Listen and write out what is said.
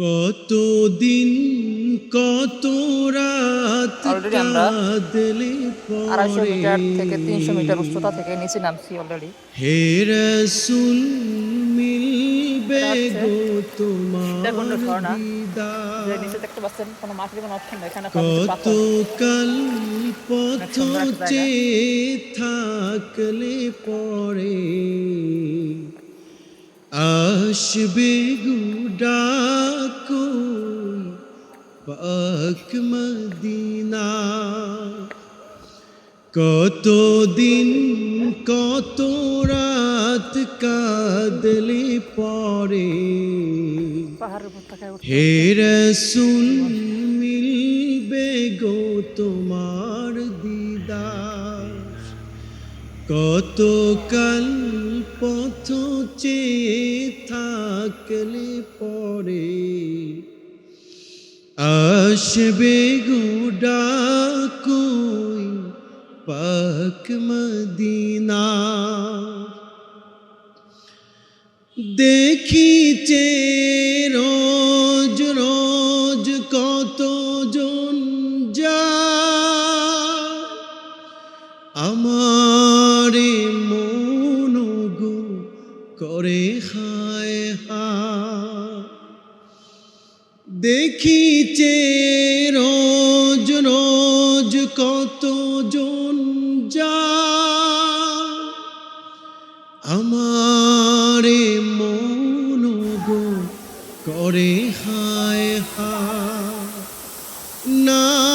কতদিন কত রাত Already আমরা কাঁদলে আড়াইশো মিটার থেকে তিনশো মিটার পরে উচ্চতা থেকে নিচে নামছি অলরেডি হে রসুল মিলবে গো তোমার দেড়ঘণ্টার ঝর্ণা। যে নিচে দেখতে পাচ্ছেন কোনো মাটির কোনো অপশন এখানে সব কিছু পথ চেয়ে থাকলে পরে আসবে গুডাকো পাক মদিনা। কতদিন কত রাত কাঁদলে পরে হে রসুল মিলবে গো তোমার দিদার। কতকাল পথ চেয়ে থাকলে পরে আসবে গো ডাকই পাক মদিনা। দেখিছে রোজ রোজ কতজন যা আমারে করে হায় হা। দেখি চে রোজ রোজ কত জন যা আমারে মন গো করে হায় হা। না